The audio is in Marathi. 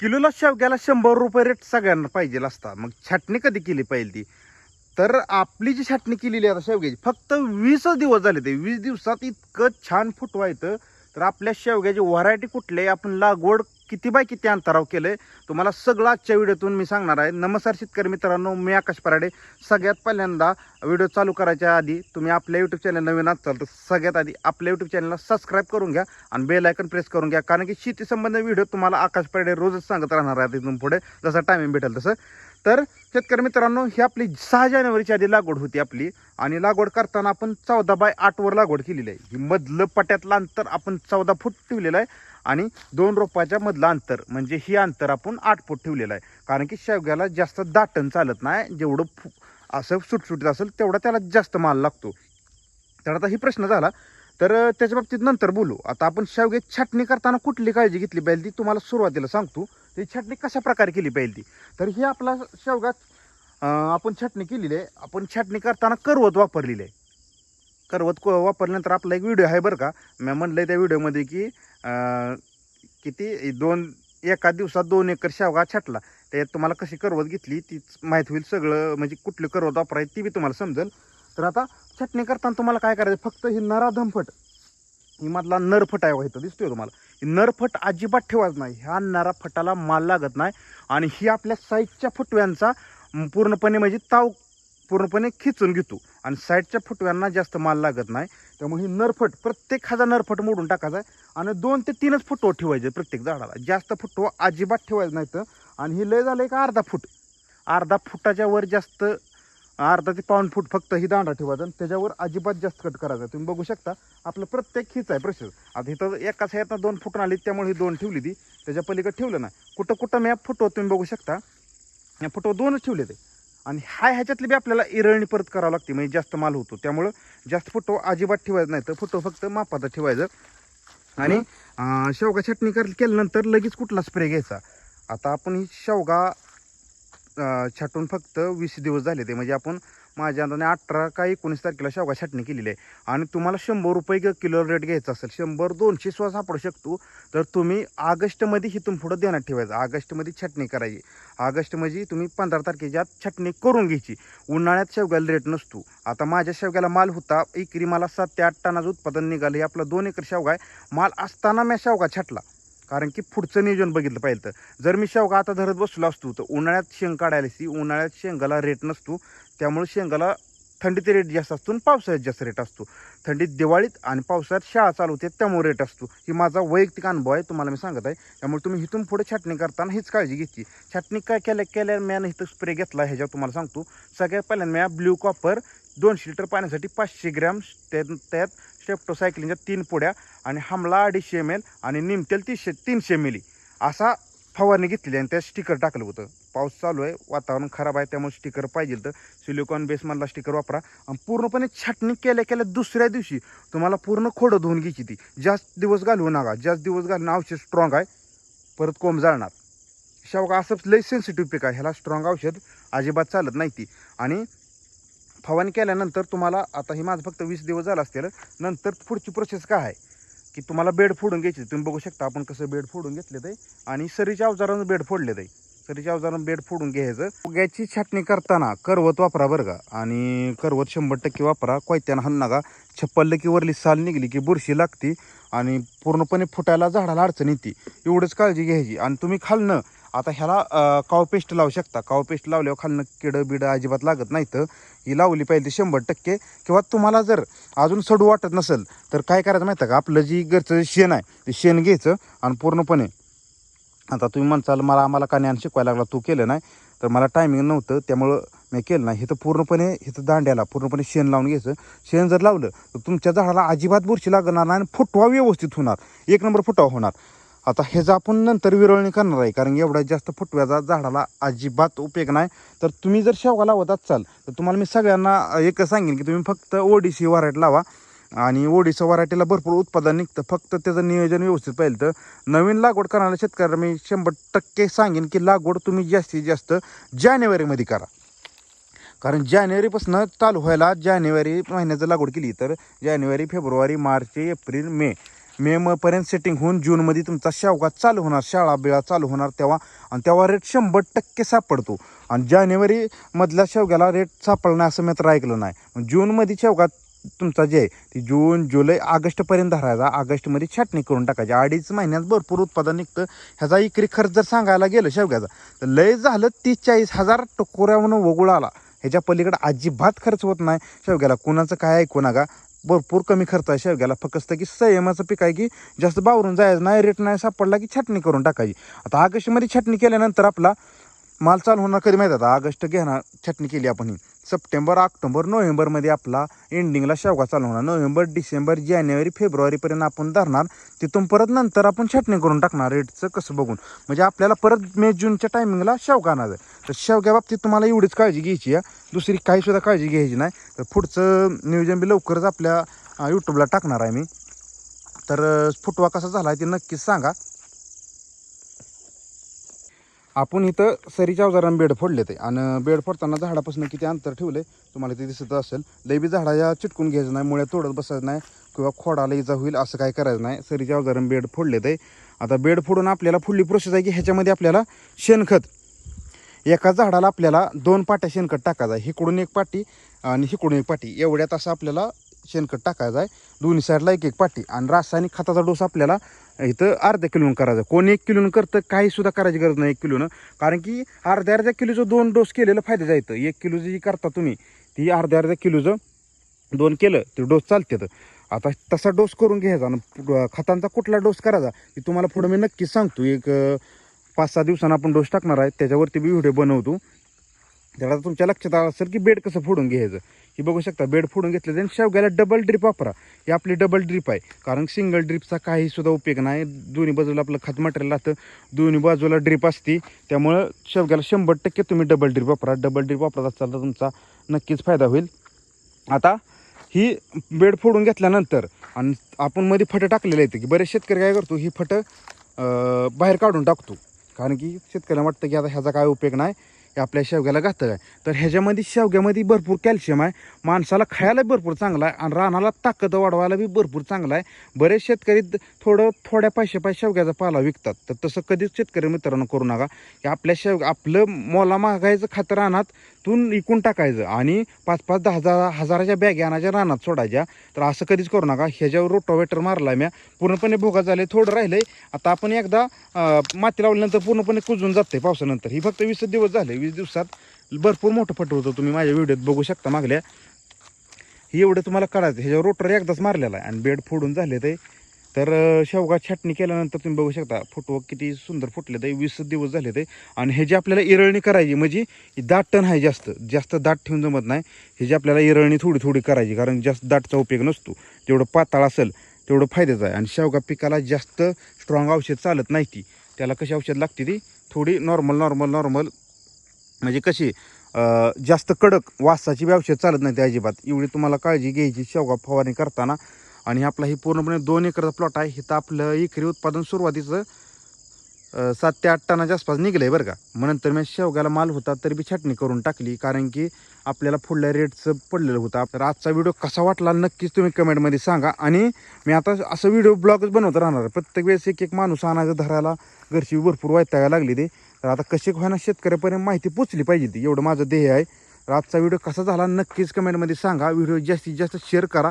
किलोला शेवग्याला शंभर रुपये रेट सगळ्यांना पाहिजे असता. मग छाटणी कधी केली पाहिजे ती? तर आपली जी छाटणी केलेली आहे आता शेवग्याची फक्त वीसच दिवस झाले ते. वीस दिवसात इतकं छान फुटवायचं तर आपल्या शेवग्याची व्हरायटी कुठली आहे आपण लागवड किती बाय किती अंतराव केलंय तुम्हाला सगळं आजच्या व्हिडिओतून मी सांगणार आहे. नमस्कार शेतकरी मित्रांनो मी आकाश पराडे. सगळ्यात पहिल्यांदा व्हिडिओ चालू करायच्या आधी तुम्ही आपल्या यूट्यूब चॅनल नवीन असाल तर सगळ्यात आधी आपल्या यूट्यूब चॅनलला सबस्क्राईब करून घ्या आणि बेल आयकन प्रेस करून घ्या. कारण की शेतीसंबंधी व्हिडिओ तुम्हाला आकाश पराडे रोजच सांगत राहणार आहे तिथून पुढे. जसं टायमिंग भेटेल तसं. तर शेतकरी मित्रांनो ही आपली सहा जानेवारीची आधी लागवड होती आपली आणि लागवड करताना आपण चौदा बाय आठवर लागवड केलेली आहे. ही मधलं पट्यातलं अंतर आपण चौदा फूट ठेवलेलं आहे आणि दोन रोपाच्या मधलं अंतर म्हणजे ही अंतर आपण आठ फूट ठेवलेलं आहे. कारण की शेवग्याला जास्त दाटण चालत नाही जेवढं फु असं सुटसुटीत असेल तेवढा त्याला जास्त माल लागतो. तर आता ही प्रश्न झाला तर त्याच्या बाबतीत नंतर बोलू. आता आपण शेवग्यात छाटणी करताना कुठली काळजी घेतली पाहिजे ती तुम्हाला सुरुवातीला सांगतो. ती छाटणी कशा प्रकारे केली पाहिजे ती? तर ही आपला शेवगात आपण छाटणी केलेली आहे. आपण छाटणी करताना करवत वापरलेली आहे. करवत को वापरल्यानंतर आपला एक व्हिडिओ आहे बरं का. मी म्हणलं त्या व्हिडिओमध्ये की किती दोन एका दिवसात दोन एकर शेवगा छाटला. त्यात तुम्हाला कशी करवत घेतली तीच माहीत होईल सगळं. म्हणजे कुठली करवत वापरायची ती बी तुम्हाला समजेल. तर आता छाटणी करताना तुम्हाला काय करायचं फक्त ही नरा धमफट ही मधला नरफट आहे इथं दिसतोय तुम्हाला. नरफट अजिबात ठेवायच नाही. ह्या नरा फटाला माल लागत नाही. आणि ही आपल्या साईडच्या फुटव्यांचा पूर्णपणे म्हणजे ताव पूर्णपणे खिचून घेतो. आणि साईडच्या फुटव्यांना जास्त माल लागत नाही. त्यामुळे ही नरफट प्रत्येक खाजा नरफट मोडून टाकायचा आहे आणि दोन ते तीनच फुटवं ठेवायचे प्रत्येक झाडाला. जास्त फुटवं अजिबात ठेवायचं नाही तर आणि ही लय झालं एक अर्धा फूट? अर्धा फुटाच्या वर जास्त अर्धा ते पाऊण फूट फक्त ही दांडा ठेवायचा आणि त्याच्यावर अजिबात जास्त कट करायचा. तुम्ही बघू शकता आपलं प्रत्येक खिच आहे प्रोसेस आता इथं एकाच ह्यातनं दोन फुटून आली त्यामुळे ही दोन ठेवली ती. त्याच्या पलीकडे ठेवलं नाही कुठं कुठं मी फुटवत तुम्ही बघू शकता. या फुटवत दोनच ठेवले ते. आणि हाय ह्याच्यातली बी आपल्याला इरळणी परत करावं लागते म्हणजे जास्त माल होतो. त्यामुळं जास्त फुटो अजिबात ठेवायचं नाही. तर फुटो फक्त मापाचा ठेवायचं. आणि शेवगा चटणी कर केल्यानंतर लगेच कुठला स्प्रे घ्यायचा? आता आपण ही शेवगा छाटून फक्त वीस दिवस झाले ते. म्हणजे आपण माझ्या अंदाने अठरा का एकोणीस तारखेला शेवगा छाटणी केलेली आहे. आणि तुम्हाला शंभर रुपये किलो रेट घ्यायचा असेल शंभर दोनशे सुद्धा सापडू शकतो. तर तुम्ही ऑगस्टमध्ये ही तुम्ही पुढं देण्यात ठेवायचं. ऑगस्टमध्ये छाटणी करायची. ऑगस्टमध्ये तुम्ही पंधरा तारखेच्या छाटणी करून घ्यायची. उन्हाळ्यात शेवग्याला रेट नसतो. आता माझ्या शेवग्याला माल होता एकरी मला सात ते आठ टनाचं उत्पादन निघालं. हे आपलं दोन एकर शेवगा आहे. माल असताना मी शेवगा छाटला. कारण की पुढचं नियोजन बघितलं पाहिजे तर. जर मी शेवगा आता धरत बसलो असतो तर उन्हाळ्यात शेंग काढायला सी उन्हाळ्यात शेंगाला रेट नसतो. त्यामुळे शेंगाला थंडीत रेट जास्त असतो आणि पावसाळ्यात जास्त रेट असतो. थंडीत दिवाळीत आणि पावसाळ्यात शाळा चालू होते त्यामुळे रेट असतो. ही माझा वैयक्तिक अनुभव आहे तुम्हाला मी सांगत आहे. त्यामुळे तुम्ही इथून पुढे छाटणी करताना हीच काळजी घ्यायची. छाटणी काय केल्या केल्या मॅन इथं स्प्रे घेतला ह्याच्यावर तुम्हाला सांगतो. सगळ्यात पहिल्यांदा मॅ ब्ल्यू कॉपर दोनशे लिटर पाण्यासाठी पाचशे ग्रॅम त्यात त्यात स्टेप्टोसायक्लिनच्या तीन पुड्या आणि हमला अडीचशे एम एल आणि निमतेल तीनशे तीनशे मिली असा फवारणी घेतलेली आणि त्यात स्टिकर टाकलं होतं. पाऊस चालू आहे वातावरण खराब आहे त्यामुळे स्टिकर पाहिजे तर सिलिकॉन बेसमधला स्टिकर वापरा. आणि पूर्णपणे छाटणी केल्या केल्या दुसऱ्या दिवशी तुम्हाला पूर्ण खोडं धुवून घ्यायची ती. जास्त दिवस घालवू नका. जास्त दिवस घालणं औषध स्ट्रॉंग आहे. परत कोंब जाळणार. शेवगा असं लई सेन्सिटिव्ह पीक आहे. ह्याला स्ट्रॉंग औषध अजिबात चालत नाही ती. आणि फवारणी केल्यानंतर तुम्हाला आता हे माझं फक्त वीस दिवस झाला असतील नंतर पुढची प्रोसेस काय आहे? की तुम्हाला बेड फोडून घ्यायची. तुम्ही बघू शकता आपण कसं बेड फोडून घेतले ते आणि सरीच्या अवजारानं बेड फोडले ते सरीच्या अवजारानं बेड फोडून घ्यायचं. फुग्याची छाटणी करताना करवत वापरा बरं का. आणि करवत शंभर टक्के वापरा. कोयत्यानं हाण नका. छप्पल की वरली साल निघली की बुरशी लागती. आणि पूर्णपणे फुटायला झाडाला अडचण येते. एवढंच काळजी घ्यायची. आणि तुम्ही खालनं आता ह्याला कावपेस्ट काव पेस्ट लावू शकता. काव पेस्ट लावल्यावर खालनं किडं बिडं अजिबात लागत नाही तर ही लावली पाहिजे शंभर टक्के. किंवा तुम्हाला जर अजून सडू वाटत नसेल तर काय करायचं माहिती आहे का? आपलं जी घरचं शेण आहे ते शेण घ्यायचं. आणि पूर्णपणे आता तुम्ही म्हणचाल मला आम्हाला का ज्ञान शिकवायला लागला? तू केलं नाही. तर मला टायमिंग नव्हतं त्यामुळं मी केलं नाही. इथं पूर्णपणे इथं दांड्याला पूर्णपणे शेण लावून घ्यायचं. शेण जर लावलं तर तुमच्या झाडाला अजिबात बुरशी लागणार नाही आणि फुटवा व्यवस्थित होणार. एक नंबर फुटवा होणार. आता ह्याचा आपण नंतर विरळणी करणार आहे कारण एवढा जास्त फुटव्याचा झाडाला अजिबात उपयोग नाही. तर तुम्ही जर शेवगा लावत असाल तर तुम्हाला मी सगळ्यांना एक सांगेन की तुम्ही फक्त ओडीसी वरायट लावा. आणि ओडिसा वराठीला भरपूर उत्पादन निघतं. फक्त त्याचं नियोजन व्यवस्थित पाहिलं तर नवीन लागवड करणाऱ्या शेतकऱ्याला मी शंभर टक्के सांगेन की लागवड तुम्ही जास्तीत जास्त जानेवारीमध्ये करा. कारण जानेवारीपासून चालू व्हायला जानेवारी महिन्याचं लागवड केली तर जानेवारी फेब्रुवारी मार्च एप्रिल मे मे मपर्यंत सेटिंग होऊन जूनमध्ये तुमचा शेवगा चालू होणार शाळा बिळा चालू होणार तेव्हा आणि तेव्हा रेट शंभर टक्के सापडतो. आणि जानेवारीमधल्या शेवग्याला रेट सापडला नाही असं मी तर ऐकलं नाही. जूनमध्ये शेवगा तुमचा जे आहे ती जून जुलै ऑगस्टपर्यंत धरायचा. ऑगस्टमध्ये छाटणी करून टाकायची. अडीच महिन्यात भरपूर उत्पादन निघतं. ह्याचा इकरी खर्च जर सांगायला गेलं शेवग्याचा तर लय झालं तीस चाळीस हजार टकोऱ्यावरून वगुळ आला. ह्याच्या पलीकडे अजिबात खर्च होत नाही. शेवग्याला कुणाचं काय ऐकू नका. भरपूर कमी खर्च आहे शेवग्याला. फक्त की संयमाचं पीक आहे की जास्त बावरून जायचं नाही रेट नाही सापडला की छाटणी करून टाकायची. आता ऑगस्टमध्ये छाटणी केल्यानंतर आपला माल चालू होणार. कधी माहीत आता? ऑगस्ट घेणार छाटणी केली आपण ही. सप्टेंबर ऑक्टोबर नोव्हेंबरमध्ये आपला एंडिंगला शेवगा चालू होणार. नोव्हेंबर डिसेंबर जानेवारी फेब्रुवारीपर्यंत आपण धरणार. तिथून परत नंतर आपण छाटणी करून टाकणार. रेटचं कसं बघून. म्हणजे आपल्याला परत मे जूनच्या टायमिंगला शेवगा आणायचं तर शेवग्या बाबतीत तुम्हाला एवढीच काळजी घ्यायची आहे. दुसरी काही सुद्धा काळजी घ्यायची नाही. तर पुढचं नियोजन बी लवकरच आपल्या यूट्यूबला टाकणार आहे मी. तर फुटवा कसा झाला आहे ते नक्कीच सांगा. आपण इथं सरीच्या अवजारानं बेड फोडले ते. आणि बेड फोडताना झाडापासून किती अंतर ठेवले तुम्हाला ते दिसत असेल. लईबी झाडा या चिटकून घ्यायचं नाही मुळे तोडत बसायचं नाही किंवा खोडाला इजा होईल असं काय करायचं नाही. सरीच्या अवजारानं बेड फोडले ते. आता बेड फोडून आपल्याला फुडली प्रोसेस आहे की ह्याच्यामध्ये आपल्याला शेणखत. एका झाडाला आपल्याला दोन पाट्या शेणखत टाकायचं आहे. हिकडून एक पाटी आणि हिकडून एक पाटी. एवढ्यात असं आपल्याला शेणखत टाकायचं आहे. दोन्ही साईडला एक एक पाटी. आणि रासायनिक खताचा डोस आपल्याला इथं अर्ध्या किलोनं करायचा. कोण एक किलोनं करतं काही सुद्धा करायची गरज नाही एक किलोनं. कारण की अर्ध्या अर्ध्या किलोचं दोन डोस केलेलं फायद्याचं येतं एक किलो जी करता तुम्ही ती अर्ध्या अर्ध्या किलोचं दोन केलं ते डोस चालते आता तसा डोस करून घ्यायचा आणि खतांचा कुठला डोस करायचा ते तुम्हाला पुढं मी नक्कीच सांगतो. एक पाच सहा दिवसांना आपण डोस टाकणार आहे. त्याच्यावरती मी व्हिडिओ बनवतो. त्याला तुमच्या लक्षात आलं असेल की बेड कसं फोडून घ्यायचं. ही बघू शकता बेड फोडून घेतलं आणि शेवग्याला डबल ड्रिप वापरा. ही आपली डबल ड्रिप आहे. कारण सिंगल ड्रिपचा काही सुद्धा उपयोग नाही. दोन्ही बाजूला आपलं खत मटेरियल राहतं. दोन्ही बाजूला ड्रिप असते. त्यामुळं शेवग्याला शंभर टक्के तुम्ही डबल ड्रिप वापरा. डबल ड्रिप वापरत असाल तर तुमचा नक्कीच फायदा होईल. आता ही बेड फोडून घेतल्यानंतर आणि आपण मध्ये फटं टाकलेलं येतं की बरेच शेतकरी काय करतो ही फटं बाहेर काढून टाकतो. कारण की शेतकऱ्याला वाटतं की आता ह्याचा काय उपयोग नाही. आपल्या शेवग्याला घातक आहे. तर ह्याच्यामध्ये शेवग्यामध्ये भरपूर कॅल्शियम आहे. माणसाला खायला भरपूर चांगला आहे आणि रानाला ताकद वाढवायला बी भरपूर चांगला आहे. बरेच शेतकरी द- थोडं थोड्या पैसे पाय शेवग्याचा पाला विकतात. तर तसं कधीच शेतकरी मित्रांनो करू नका. की आपल्या शेव आपलं मोला मागायचं खातं रानात तून इकून टाकायचं आणि पाच पाच दहा हजार हजाराच्या बॅग अनाच्या रानात सोडायच्या. तर असं कधीच करू नका. ह्याच्यावर रोटोवेटर मारला म्या. पूर्णपणे भोगा झाले थोडं राहिलंय. आता आपण एकदा माती लावल्यानंतर पूर्णपणे कुजून जाते पावसानंतर. ही फक्त वीस दिवस झाले वीस दिवसात भरपूर मोठं फटू होतं. तुम्ही माझ्या व्हिडिओत बघू शकता मागल्या. ही एवढं तुम्हाला करायचं ह्याच्यावर रोटर एकदाच मारलेला आहे आणि बेड फोडून झाले ते. तर शेवगा छाटणी केल्यानंतर तुम्ही बघू शकता फोटो किती सुंदर फुटले ते वीस दिवस झाले ते आणि हे जे आपल्याला इरळणी करायची म्हणजे दाट टण आहे जास्त जास्त दाट ठेवून जमत नाही. हे जे आपल्याला इरळणी थोडी थोडी करायची कारण जास्त दाटचा उपयोग नसतो. जेवढं पाताळ असेल तेवढं फायद्याचं आहे. आणि शेवगा पिकाला जास्त स्ट्रॉंग औषध चालत नाही ती. त्याला कशी औषध लागते ती? थोडी नॉर्मल नॉर्मल नॉर्मल म्हणजे कशी जास्त कडक वासाची बी औषध चालत नाही ते अजिबात. एवढी तुम्हाला काळजी घ्यायची शेवगा फवारणी करताना. आणि आपला ही पूर्णपणे दोन एकरचा प्लॉट आहे. इथं आपलं एकरी उत्पादन सुरुवातीचं सात ते आठ टनाच्या आसपास निघलं आहे बरं का. मग नंतर मी शेवग्याला माल होता तरी बी छाटणी करून टाकली. कारण की आपल्याला पुढल्या रेटचं पडलेलं होतं. तर आजचा व्हिडिओ कसा वाटला नक्कीच तुम्ही कमेंटमध्ये सांगा. आणि मी आता असं व्हिडिओ ब्लॉगच बनवत राहणार प्रत्येक वेळेस एक एक माणूस आणायचं धरायला घरची भरपूर वैतागायला लागली ते. तर आता कशी व्हायना शेतकऱ्यापर्यंत माहिती पोचली पाहिजे ती. एवढं माझं ध्येय आहे. आजचा व्हिडिओ कसा झाला नक्कीच कमेंटमध्ये सांगा. व्हिडिओ जास्तीत जास्त शेअर करा.